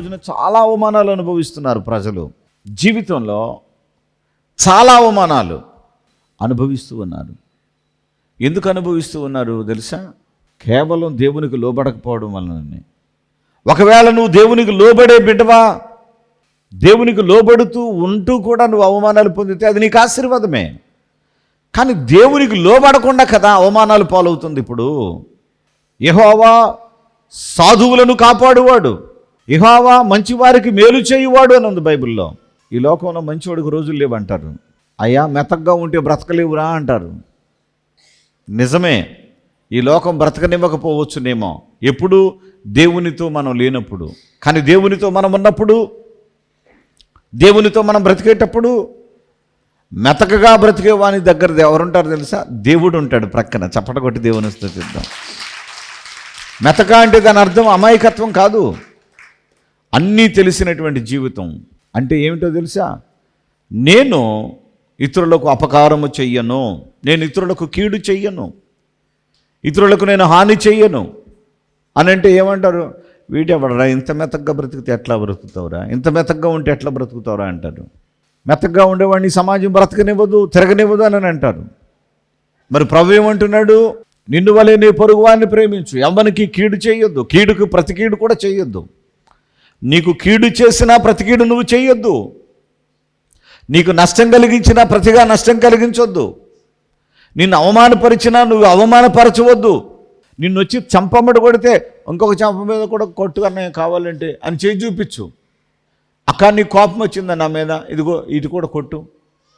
రోజున చాలా అవమానాలు అనుభవిస్తున్నారు ప్రజలు. జీవితంలో చాలా అవమానాలు అనుభవిస్తూ ఉన్నారు. ఎందుకు అనుభవిస్తూ ఉన్నారు తెలుసా? కేవలం దేవునికి లోబడకపోవడం వలననే. ఒకవేళ నువ్వు దేవునికి లోబడే బిడ్డవా? దేవునికి లోబడుతూ ఉంటూ కూడా నువ్వు అవమానాలు పొందితే అది నీకు ఆశీర్వాదమే. కానీ దేవునికి లోబడకుండా కదా అవమానాలు పాలవుతుంది ఇప్పుడు. యెహోవా సాధువులను కాపాడువాడు. యెహోవా మంచివారికి మేలు చేయువాడు అని ఉంది బైబిల్లో. ఈ లోకంలో మంచివాడికి రోజులు లేవంటారు. అయ్యా మెతగ్గా ఉంటే బ్రతకలేవురా అంటారు. నిజమే ఈ లోకం బ్రతకనివ్వకపోవచ్చునేమో. ఎప్పుడు? దేవునితో మనం లేనప్పుడు. కానీ దేవునితో మనం ఉన్నప్పుడు? దేవునితో మనం బ్రతికేటప్పుడు? మెతకగా బ్రతికే వాని దగ్గర ఎవరుంటారు తెలుసా? దేవుడు ఉంటాడు ప్రక్కన. చప్పట కొట్టి దేవుని స్థుతిద్దాం. మెతక అంటే దాని అర్థం అమాయకత్వం కాదు. అన్నీ తెలిసినటువంటి జీవితం అంటే ఏమిటో తెలుసా? నేను ఇతరులకు అపకారము చెయ్యను. నేను ఇతరులకు కీడు చెయ్యను. ఇతరులకు నేను హాని చెయ్యను. అని అంటే ఏమంటారు? వీటెవడరా ఇంత మెతగ్గా బ్రతికితే ఎట్లా బ్రతుకుతావురా? ఇంత మెతగ్గా ఉంటే ఎట్లా బ్రతుకుతావురా అంటారు మెతగ్గా ఉండేవాడిని సమాజం బ్రతకనివ్వదు తిరగనివ్వదు అని అంటారు మరి ప్రభు ఏమంటున్నాడు? నిన్ను వలె నీ పొరుగు వారిని ప్రేమించు. ఎవరికి కీడు చేయొద్దు కీడుకు ప్రతి కీడు కూడా చేయొద్దు నీకు కీడు చేసినా ప్రతికీడు నువ్వు చేయొద్దు. నీకు నష్టం కలిగించినా ప్రతిగా నష్టం కలిగించొద్దు. నిన్ను అవమానపరిచినా నువ్వు అవమానపరచవద్దు. నిన్ను వచ్చి చంపమ్మడి కొడితే ఇంకొక చంప మీద కూడా కొట్టు అన్నయ్య కావాలంటే అని చేయి చూపించు. అక్క నీ కోపం వచ్చిందా నా మీద? ఇదిగో ఇది కూడా కొట్టు.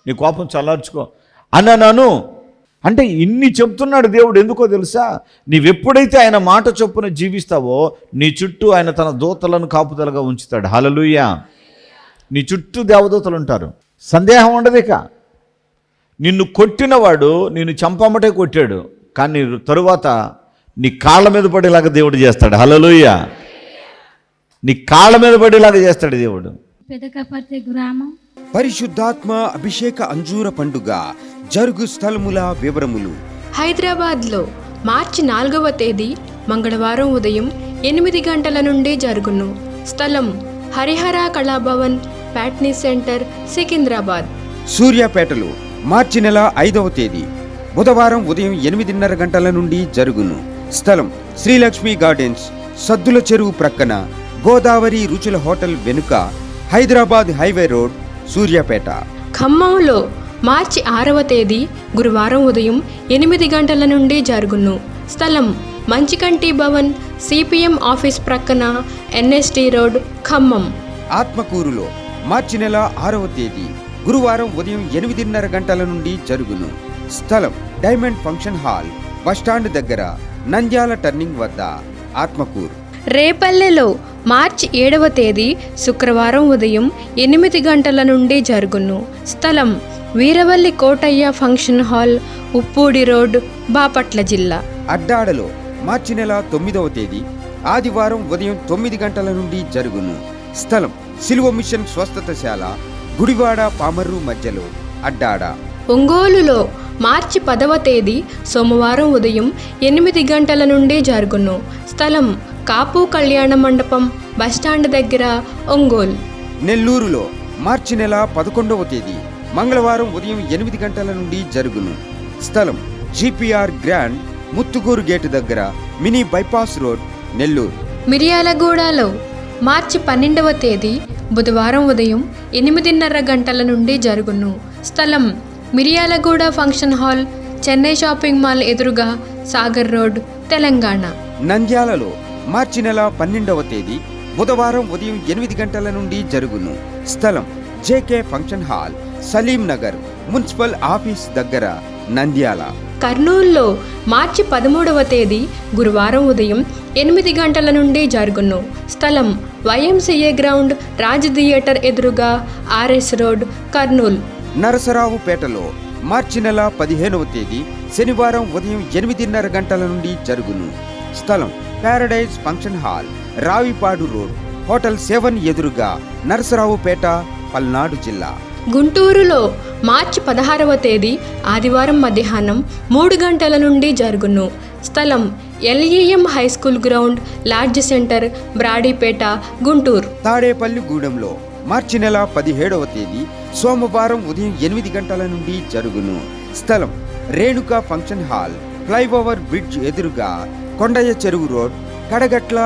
నీ కోపం చల్లార్చుకో. అన్నాను అంటే ఇన్ని చెప్తున్నాడు దేవుడు ఎందుకో తెలుసా? నీవెప్పుడైతే ఆయన మాట చొప్పున జీవిస్తావో నీ చుట్టూ ఆయన తన దూతలను కాపుదలగా ఉంచుతాడు. హలలుయ నీ చుట్టూ దేవదూతలు ఉంటారు. సందేహం ఉండదు ఇక. నిన్ను కొట్టినవాడు నిన్ను చంపమటే కొట్టాడు. కానీ తరువాత నీ కాళ్ళ మీద పడేలాగా దేవుడు చేస్తాడు. హలలుయ నీ కాళ్ళ మీద పడేలాగా చేస్తాడు దేవుడు. పెదకపర్తి గ్రామం పరిశుద్ధాత్మ అభిషేక అంజూర పండుగ జరుగు స్థలముల వివరములు. హైదరాబాద్లో మార్చి నాలుగవ తేదీ మంగళవారం ఉదయం ఎనిమిది గంటల నుండి జరుగును. స్థలం హరిహర కళాభవన్ ప్యాట్నీ సెంటర్ సికింద్రాబాద్. సూర్యాపేటలో మార్చి నెల ఐదవ తేదీ బుధవారం ఉదయం ఎనిమిదిన్నర గంటల నుండి జరుగును. స్థలం శ్రీలక్ష్మి గార్డెన్స్ సద్దుల చెరువు ప్రక్కన గోదావరి రుచుల హోటల్ వెనుక హైదరాబాద్ హైవే రోడ్ సూర్యాపేట. ఖమ్మంలో మార్చి ఆరవ తేదీ గురువారం ఉదయం ఎనిమిది గంటల నుండి జరుగును. స్థలం మంచికంటి భవన్ సిపిఎం ఆఫీస్ ప్రక్కన ఎన్ఎస్టి రోడ్ ఖమ్మం. ఆత్మకూరులో మార్చి నెల ఆరవ తేదీ గురువారం ఉదయం ఎనిమిదిన్నర గంటల నుండి జరుగును. స్థలం డైమండ్ ఫంక్షన్ హాల్ బస్టాండ్ దగ్గర నంద్యాల టర్నింగ్ వద్ద ఆత్మకూరు. రేపల్లెలో మార్చి ఏడవ తేదీ శుక్రవారం ఉదయం ఎనిమిది గంటల నుండి జరుగును. స్థలం Veeravalli Kotaiah function hall Uppudi road Bapatla జిల్లా. అడ్డాడలో మార్చి నెల తొమ్మిదవ తేదీ ఆదివారం ఉదయం తొమ్మిది గంటల నుండి జరుగును. స్థలం సిలువ మిషన్ స్వస్థతశాల గుడివాడ పామర్రు మధ్యలో అడ్డాడ. ఒంగోలులో మార్చి పదవ తేదీ సోమవారం ఉదయం ఎనిమిది గంటల నుండి జరుగును. స్థలం కాపు కళ్యాణ మండపం బస్టాండ్ దగ్గర ఒంగోలు. నెల్లూరులో మార్చి నెల పదకొండవ తేదీ మంగళవారం ఉదయం ఎనిమిది గంటల నుండి జరుగును. స్థలం జిపిఆర్ గ్రాండ్ ముత్తుగూరు గేటు దగ్గర మినీ బైపాస్ రోడ్ నెల్లూరు. మిర్యాలగూడలో మార్చి పన్నెండవ తేదీ బుధవారం ఉదయం ఎనిమిదిన్నర గంటల నుండి జరుగును. స్థలం Miryalaguda function hall Chennai shopping mall ఎదురుగా సాగర్ రోడ్ తెలంగాణ. నంద్యాలలో మార్చి నెల పన్నెండవ తేదీ బుధవారం ఉదయం ఎనిమిది గంటల నుండి జరుగును. స్థలం JK function hall Saleem Nagar municipal office దగ్గర నంద్యాల. కర్నూలులో మార్చి పదమూడవ తేదీ గురువారం ఉదయం ఎనిమిది గంటల నుండి జరుగును. స్థలం వైఎంసీఏ గ్రౌండ్ రాజ్ థియేటర్ ఎదురుగా ఆర్ఎస్ రోడ్ కర్నూలు. నరసరావుపేటలో మార్చి నెల పదిహేనవ తేదీ శనివారం ఉదయం ఎనిమిదిన్నర గంటల నుండి జరుగును. స్థలం paradise function hall Ravipadu road hotel seven ఎదురుగా నరసరావుపేట పల్నాడు జిల్లా. గుంటూరులో మార్చి పదహారవ తేదీ ఆదివారం మధ్యాహ్నం మూడు గంటల నుండి జరుగును. స్థలం LEM high school ground lodge centre Brodipet Guntur. Tadepalli గూడెంలో మార్చి నెల పదిహేడవ తేదీ సోమవారం ఉదయం ఎనిమిది గంటల నుండి జరుగును. స్థలం Renuka function hall flyover bridge ఎదురుగా కొండయ్య చెరువు రోడ్ కడగట్ల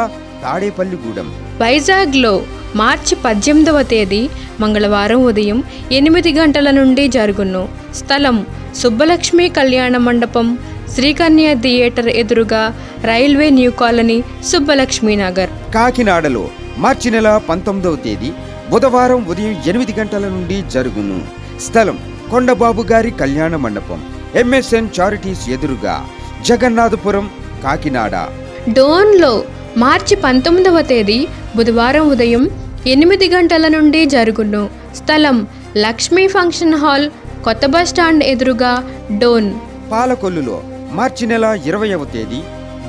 తాడేపల్లిగూడెం వైజాగ్లో మార్చి పద్దెనిమిదవ తేదీ మంగళవారం ఉదయం ఎనిమిది గంటల నుండి జరుగును. స్థలం సుబ్బలక్ష్మి కళ్యాణ మండపం శ్రీకన్య థియేటర్ ఎదురుగా railway new colony Subbalakshmi Nagar కాకినాడలో మార్చి నెల పంతొమ్మిదవ తేదీ బుధవారం ఉదయం ఎనిమిది గంటల నుండి జరుగును. స్థలం కొండబాబు గారి కళ్యాణ మండపం ఎంఎస్ఎన్ చారిటీస్ ఎదురుగా జగన్నాథపురం కాకినాడ. డోన్లో మార్చి పంతొమ్మిదవ తేదీ బుధవారం ఉదయం ఎనిమిది గంటల నుండి జరుగును. స్థలం లక్ష్మీ ఫంక్షన్ హాల్ కొత్త బస్ స్టాండ్ ఎదురుగా డోన్. పాలకొల్లులో మార్చి నెల ఇరవైవ తేదీ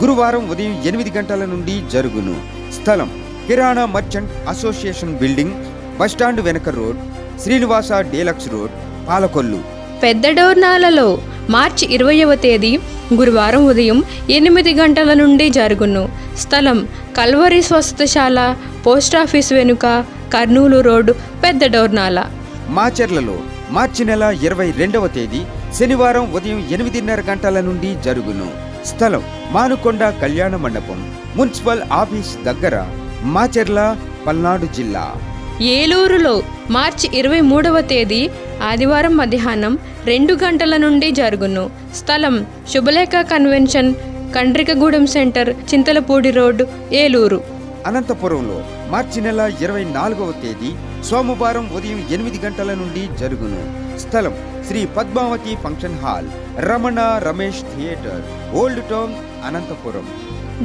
గురువారం ఉదయం ఎనిమిది గంటల నుండి జరుగును. స్థలం kirana merchant association building bus stand వెనక road Srinivasa deluxe road Palakollu. పెద్ద డోర్నాలలో మార్చి ఇరవయవ తేదీ గురువారం ఉదయం ఎనిమిది గంటల నుండి జరుగును. స్థలం కల్వరి స్వస్థశాల పోస్టాఫీస్ వెనుక కర్నూలు రోడ్డు పెద్ద డోర్నాల. మాచెర్లలో మార్చి నెల ఇరవై రెండవ తేదీ శనివారం ఉదయం ఎనిమిదిన్నర గంటల నుండి జరుగును. స్థలం మానుకొండ కళ్యాణ మండపం మున్సిపల్ ఆఫీస్ దగ్గర మాచెర్ల పల్నాడు జిల్లా. ఏలూరులో మార్చి ఇరవై మూడవ తేదీ ఆదివారం మధ్యాహ్నం రెండు గంటల నుండి జరుగును. స్థలం Shubhalekha convention Kandrikagudem centre Chintalapudi road Eluru. అనంతపురంలో మార్చి నెల ఇరవై నాలుగవ తేదీ సోమవారం ఉదయం ఎనిమిది గంటల నుండి జరుగును. స్థలం Shri Padmavati function hall Ramana Ramesh theatre old town Anantapur.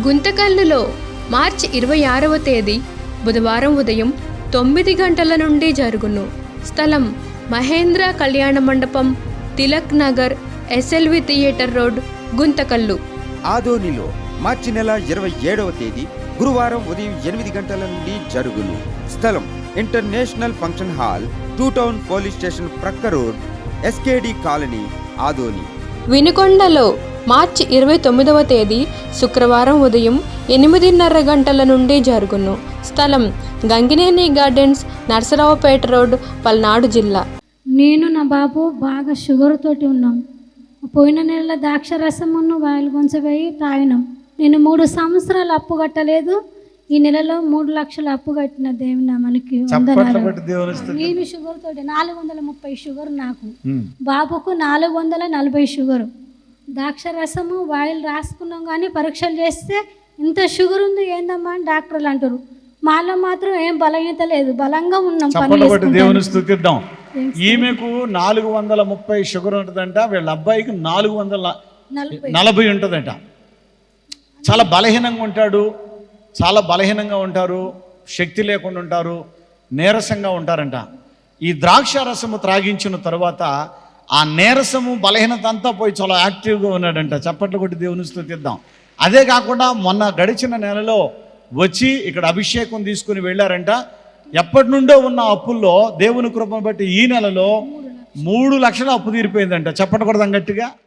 గుంతకల్లులో మార్చి ఇరవై ఆరవ తేదీ బుధవారం ఉదయం తొమ్మిది గంటల నుండి జరుగును. స్థలం Mahendra Kalyana Mandapam Tilak Nagar SLV theatre road Guntakal. ఆదోనిలో మార్చి నెల ఇరవై ఏడవ తేదీ గురువారం ఉదయం ఎనిమిది గంటల నుండి జరుగును. స్థలం international function hall two town police station ప్రక్క రోడ్ ఎస్కేడి కాలనీ ఆదోని. వినుకొండలో మార్చి ఇరవై తొమ్మిదవ తేదీ శుక్రవారం ఉదయం ఎనిమిదిన్నర గంటల నుండి జరుగును. స్థలం గంగినేని గార్డెన్స్ నర్సరావుపేట రోడ్ పల్నాడు జిల్లా. నేను నా బాబు బాగా షుగర్ తోటి ఉన్నాం. పోయిన నెల ద్రాక్ష రసమును వాయిల్ గొంచబోయి తాగినాం. నేను మూడు సంవత్సరాలు అప్పు కట్టలేదు. ఈ నెలలో మూడు లక్షలు అప్పు కట్టిన దేవుని మనకి కొట్టి దేవుని స్తుతి. నేను షుగర్ తోటి నాలుగు వందల ముప్పై షుగర్ నాకు. బాబుకు నాలుగు వందల నలభై షుగరు. ద్రాక్ష రసము వాయిల్ రాసుకున్నాం కానీ పరీక్షలు చేస్తే ఇంత షుగర్ ఉంది ఏందమ్మా అని డాక్టర్లు అంటారు మాలో మాత్రం ఏం బలహీనత లేదు బలంగా ఉన్నాం చప్పట్లు కొట్టి. దేవుని స్థుతిద్దాం ఈమెకు నాలుగు వందల ముప్పై షుగర్ ఉంటుందంట వీళ్ళ అబ్బాయికి నాలుగు వందల నలభై. ఉంటుందట. చాలా బలహీనంగా ఉంటాడు చాలా బలహీనంగా ఉంటారు శక్తి లేకుండా ఉంటారు నీరసంగా ఉంటారంట. ఈ ద్రాక్ష రసము త్రాగించిన తర్వాత ఆ నీరసము బలహీనత అంతా పోయి చాలా యాక్టివ్గా ఉన్నాడంట. చప్పట్లు కొట్టి దేవుని స్థుతిద్దాం అదే కాకుండా మొన్న గడిచిన నెలలో వచ్చి ఇక్కడ అభిషేకం తీసుకుని వెళ్ళారంట. ఎప్పటి నుండో ఉన్న అప్పుల్లో దేవుని కృపను బట్టి ఈ నెలలో మూడు లక్షల అప్పు తీరిపోయిందంట. చెప్పండి కూడా గట్టిగా.